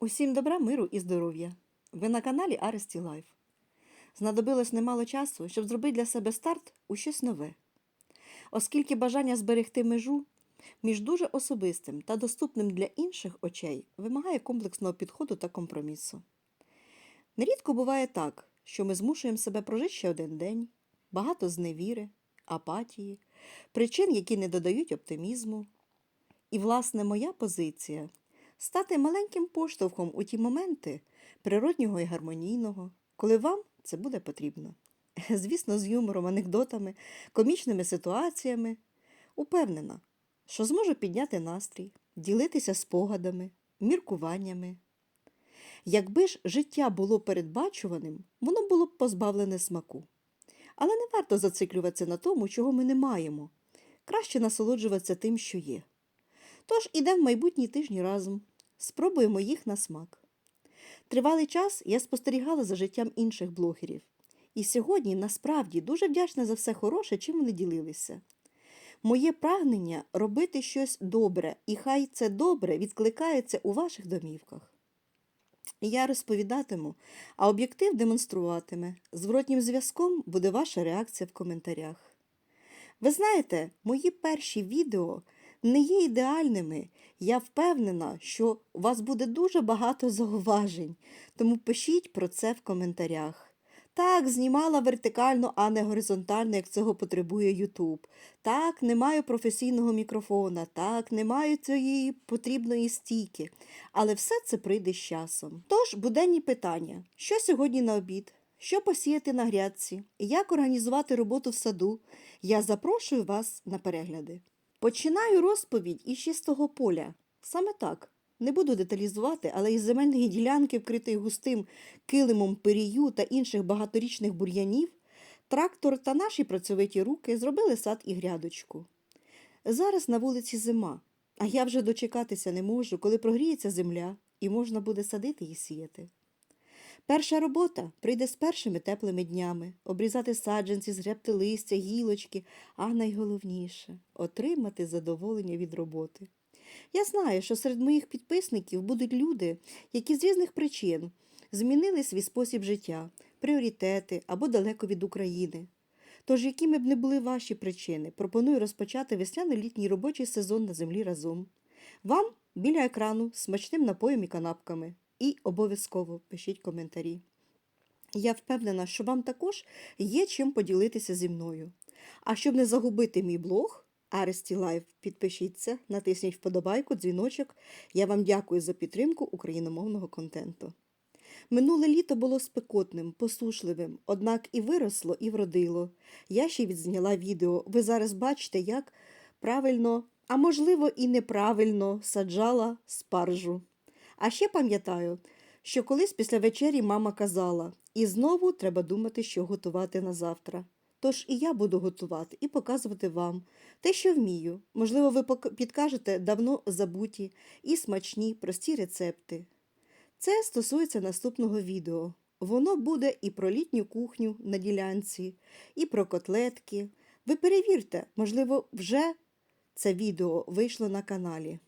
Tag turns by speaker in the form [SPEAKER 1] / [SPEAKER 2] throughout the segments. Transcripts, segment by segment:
[SPEAKER 1] Усім добра, миру і здоров'я. Ви на каналі Аресті Лайф. Знадобилось немало часу, щоб зробити для себе старт у щось нове. Оскільки бажання зберегти межу між дуже особистим та доступним для інших очей вимагає комплексного підходу та компромісу. Нерідко буває так, що ми змушуємо себе прожити ще один день, багато зневіри, апатії, причин, які не додають оптимізму. І, власне, моя позиція стати маленьким поштовхом у ті моменти природнього і гармонійного, коли вам це буде потрібно. Звісно, з юмором, анекдотами, комічними ситуаціями. Упевнена, що зможу підняти настрій, ділитися спогадами, міркуваннями. Якби ж життя було передбачуваним, воно було б позбавлене смаку. Але не варто зациклюватися на тому, чого ми не маємо. Краще насолоджуватися тим, що є. Тож ідемо в майбутні тижні разом, спробуємо їх на смак. Тривалий час я спостерігала за життям інших блогерів. І сьогодні насправді дуже вдячна за все хороше, чим вони ділилися. Моє прагнення робити щось добре, і хай це добре відкликається у ваших домівках. Я розповідатиму, а об'єктив демонструватиме. Зворотнім зв'язком буде ваша реакція в коментарях. Ви знаєте, мої перші відео не є ідеальними. Я впевнена, що у вас буде дуже багато зауважень, тому пишіть про це в коментарях. Так, знімала вертикально, а не горизонтально, як цього потребує Ютуб. Так, не маю професійного мікрофона, так, не маю цієї потрібної стійки. Але все це прийде з часом. Тож, буденні питання: що сьогодні на обід? Що посіяти на грядці? Як організувати роботу в саду? Я запрошую вас на перегляди. Починаю розповідь із чистого поля. Саме так. Не буду деталізувати, але із земельної ділянки, вкритої густим килимом пирію та інших багаторічних бур'янів, трактор та наші працьовиті руки зробили сад і грядочку. Зараз на вулиці зима, а я вже дочекатися не можу, коли прогріється земля і можна буде садити і сіяти. Перша робота прийде з першими теплими днями обрізати саджанці, згребти листя, гілочки, а найголовніше отримати задоволення від роботи. Я знаю, що серед моїх підписників будуть люди, які з різних причин змінили свій спосіб життя, пріоритети або далеко від України. Тож, якими б не були ваші причини, пропоную розпочати весняно-літній робочий сезон на землі разом. Вам біля екрану з смачним напоєм і канапками. І обов'язково пишіть коментарі. Я впевнена, що вам також є чим поділитися зі мною. А щоб не загубити мій блог, Аресті Лайв, підпишіться, натисніть вподобайку, дзвіночок. Я вам дякую за підтримку україномовного контенту. Минуле літо було спекотним, посушливим, однак і виросло, і вродило. Я ще відзняла відео. Ви зараз бачите, як правильно, а можливо і неправильно саджала спаржу. А ще пам'ятаю, що колись після вечері мама казала, і знову треба думати, що готувати на завтра. Тож і я буду готувати і показувати вам те, що вмію. Можливо, ви підкажете давно забуті і смачні, прості рецепти. Це стосується наступного відео. Воно буде і про літню кухню на ділянці, і про котлетки. Ви перевірте, можливо, вже це відео вийшло на каналі.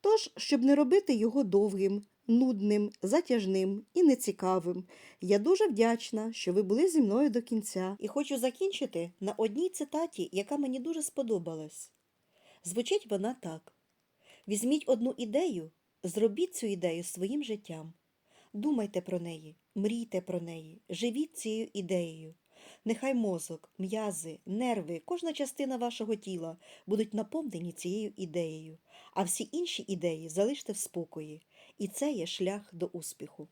[SPEAKER 1] Тож, щоб не робити його довгим, нудним, затяжним і нецікавим, я дуже вдячна, що ви були зі мною до кінця. І хочу закінчити на одній цитаті, яка мені дуже сподобалась. Звучить вона так: візьміть одну ідею, зробіть цю ідею своїм життям. Думайте про неї, мрійте про неї, живіть цією ідеєю. Нехай мозок, м'язи, нерви, кожна частина вашого тіла будуть наповнені цією ідеєю, а всі інші ідеї залиште в спокої. І це є шлях до успіху.